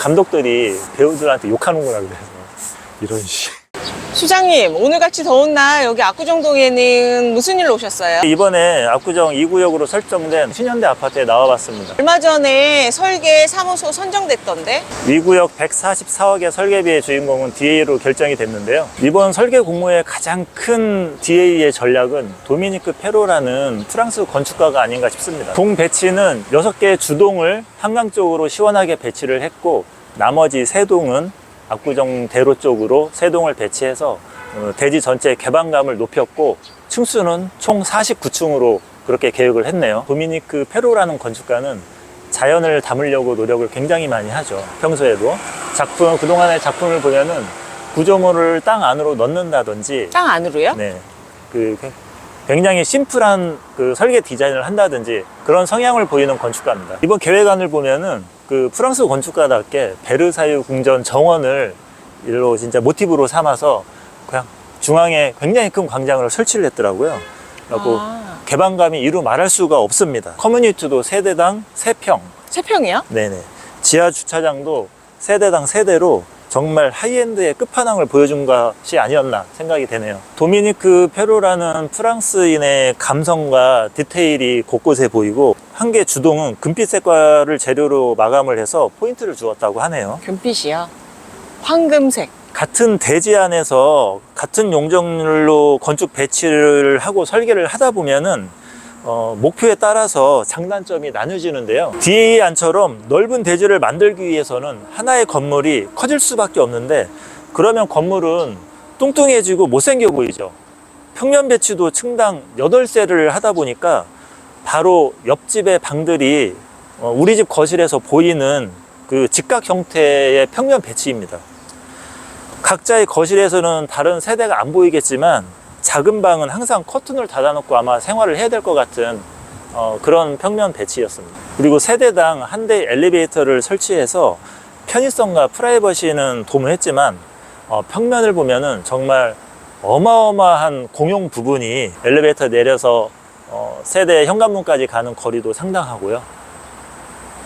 감독들이 배우들한테 욕하는 거라 그래서 이런 씨. 수장님, 오늘같이 더운 날 여기 압구정동에는 무슨 일로 오셨어요? 이번에 압구정 2구역으로 설정된 신현대 아파트에 나와봤습니다. 얼마 전에 설계 사무소 선정됐던데? 위구역 144억의 설계비의 주인공은 DA로 결정이 됐는데요. 이번 설계 공모의 가장 큰 DA의 전략은 도미니크 페로라는 프랑스 건축가가 아닌가 싶습니다. 동 배치는 6개의 주동을 한강 쪽으로 시원하게 배치를 했고 나머지 세 동은 압구정 대로 쪽으로 세동을 배치해서 어, 대지 전체 개방감을 높였고 층수는 총 49층으로 그렇게 계획을 했네요. 도미니크 페로라는 건축가는 자연을 담으려고 노력을 굉장히 많이 하죠. 평소에도 작품 그동안의 작품을 보면은 구조물을 땅 안으로 넣는다든지 땅 안으로요? 네. 그 굉장히 심플한 그 설계 디자인을 한다든지 그런 성향을 보이는 건축가입니다. 이번 계획안을 보면은 그 프랑스 건축가답게 베르사유 궁전 정원을 일로 진짜 모티브로 삼아서 그냥 중앙에 굉장히 큰 광장을 설치를 했더라고요. 그래갖고 아. 개방감이 이루 말할 수가 없습니다. 커뮤니티도 세대당 세평 세 평이요? 네네. 지하 주차장도 세대당 세대로 정말 하이엔드의 끝판왕을 보여준 것이 아니었나 생각이 되네요. 도미니크 페로라는 프랑스인의 감성과 디테일이 곳곳에 보이고 한 개 주동은 금빛 색깔을 재료로 마감을 해서 포인트를 주었다고 하네요. 금빛이요. 황금색. 같은 대지 안에서 같은 용적률로 건축 배치를 하고 설계를 하다 보면은 어, 목표에 따라서 장단점이 나눠지는데요. DA 안처럼 넓은 대지를 만들기 위해서는 하나의 건물이 커질 수밖에 없는데 그러면 건물은 뚱뚱해지고 못생겨 보이죠. 평면 배치도 층당 8세를 하다 보니까 바로 옆집의 방들이 어, 우리 집 거실에서 보이는 그 직각 형태의 평면 배치입니다. 각자의 거실에서는 다른 세대가 안 보이겠지만 작은 방은 항상 커튼을 닫아놓고 아마 생활을 해야 될 것 같은 어, 그런 평면 배치였습니다. 그리고 세대당 한 대 엘리베이터를 설치해서 편의성과 프라이버시는 도모했지만 어, 평면을 보면은 정말 어마어마한 공용 부분이 엘리베이터 내려서 어, 세대 현관문까지 가는 거리도 상당하고요.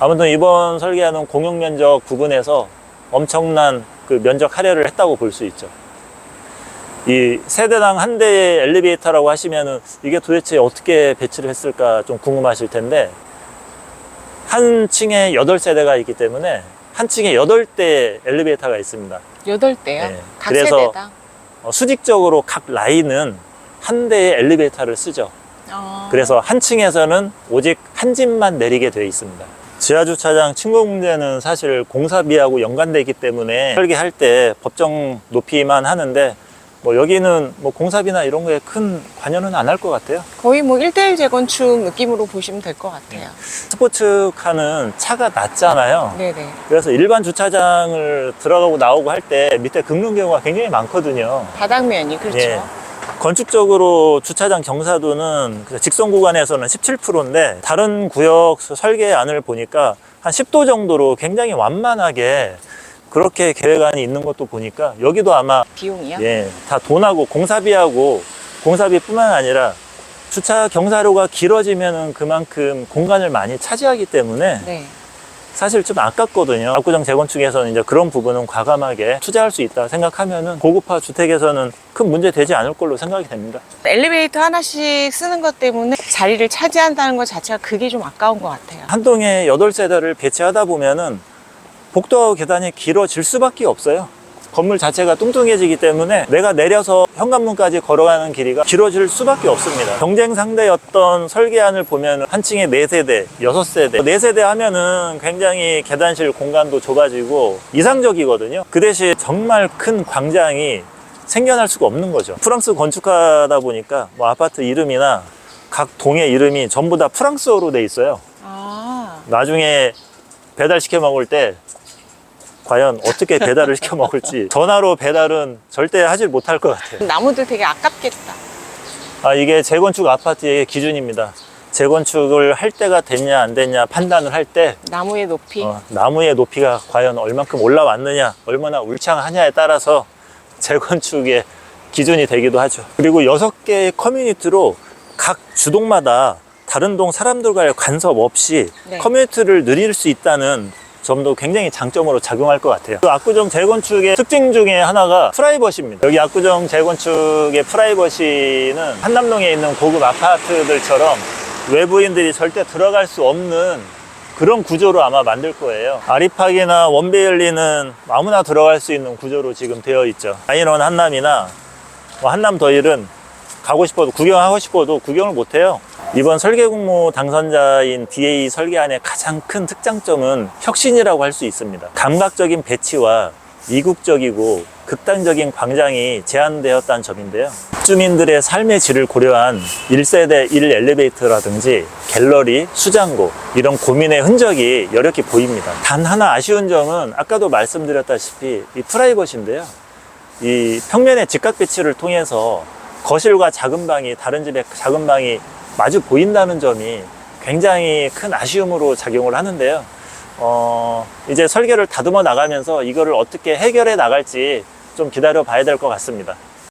아무튼 이번 설계하는 공용 면적 부분에서 엄청난 그 면적 할애를 했다고 볼 수 있죠. 이 세대당 한 대의 엘리베이터라고 하시면은 이게 도대체 어떻게 배치를 했을까 좀 궁금하실 텐데 한 층에 8세대가 있기 때문에 한 층에 8대 엘리베이터가 있습니다. 여덟 대요? 네. 각 그래서- 세대당. 어, 수직적으로 각 라인은 한 대의 엘리베이터를 쓰죠. 어. 그래서 한 층에서는 오직 한 집만 내리게 되어 있습니다. 지하주차장 층고 문제는 사실 공사비하고 연관되어 있기 때문에 설계할 때 법정 높이만 하는데 뭐 여기는 뭐 공사비나 이런 거에 큰 관여는 안 할 것 같아요. 거의 뭐 1대1 재건축 느낌으로 보시면 될 것 같아요. 스포츠카는 차가 낮잖아요. 네네. 그래서 일반 주차장을 들어가고 나오고 할 때 밑에 긁는 경우가 굉장히 많거든요. 바닥면이 그렇죠. 예. 건축적으로 주차장 경사도는 그 직선 구간에서는 17%인데 다른 구역 설계안을 보니까 한 10도 정도로 굉장히 완만하게 그렇게 계획안이 있는 것도 보니까 여기도 아마 비용이요? 예, 다 돈하고 공사비하고 공사비뿐만 아니라 주차 경사로가 길어지면은 그만큼 공간을 많이 차지하기 때문에 네. 사실 좀 아깝거든요. 압구정 재건축에서는 이제 그런 부분은 과감하게 투자할 수 있다 생각하면은 고급화 주택에서는 큰 문제 되지 않을 걸로 생각이 됩니다. 엘리베이터 하나씩 쓰는 것 때문에 자리를 차지한다는 것 자체가 그게 좀 아까운 것 같아요. 한 동에 8세대를 배치하다 보면은 복도하고 계단이 길어질 수밖에 없어요. 건물 자체가 뚱뚱해지기 때문에 내가 내려서 현관문까지 걸어가는 길이가 길어질 수밖에 없습니다. 경쟁 상대였던 설계안을 보면 한 층에 4세대, 6세대, 4세대 하면은 굉장히 계단실 공간도 좁아지고 이상적이거든요. 그 대신 정말 큰 광장이 생겨날 수가 없는 거죠. 프랑스 건축하다 보니까 뭐 아파트 이름이나 각 동의 이름이 전부 다 프랑스어로 돼 있어요. 아, 나중에 배달 시켜 먹을 때 과연 어떻게 배달을 시켜 먹을지 전화로 배달은 절대 하질 못할 것 같아요. 나무들 되게 아깝겠다. 아 이게 재건축 아파트의 기준입니다. 재건축을 할 때가 됐냐 안 됐냐 판단을 할 때 나무의 높이. 어, 나무의 높이가 과연 얼만큼 올라왔느냐 얼마나 울창하냐에 따라서 재건축의 기준이 되기도 하죠. 그리고 여섯 개의 커뮤니티로 각 주동마다 다른 동 사람들과의 간섭 없이 네. 커뮤니티를 누릴 수 있다는 점도 굉장히 장점으로 작용할 것 같아요. 그 압구정 재건축의 특징 중에 하나가 프라이버시입니다. 여기 압구정 재건축의 프라이버시는 한남동에 있는 고급 아파트들처럼 외부인들이 절대 들어갈 수 없는 그런 구조로 아마 만들 거예요. 아리팍이나 원베일리는 아무나 들어갈 수 있는 구조로 지금 되어 있죠. 아이런 한남이나 뭐 한남 더일은 가고 싶어도 구경하고 싶어도 구경을 못 해요. 이번 설계 공모 당선자인 DA 설계안의 가장 큰 특장점은 혁신이라고 할 수 있습니다. 감각적인 배치와 이국적이고 극단적인 광장이 제한되었다는 점인데요. 주민들의 삶의 질을 고려한 1세대 1 엘리베이터라든지 갤러리, 수장고 이런 고민의 흔적이 여력히 보입니다. 단 하나 아쉬운 점은 아까도 말씀드렸다시피 이 프라이버시인데요. 이 평면의 직각 배치를 통해서 거실과 작은 방이 다른 집의 작은 방이 마주 보인다는 점이 굉장히 큰 아쉬움으로 작용을 하는데요. 어, 이제 설계를 다듬어 나가면서 이거를 어떻게 해결해 나갈지 좀 기다려 봐야 될 것 같습니다.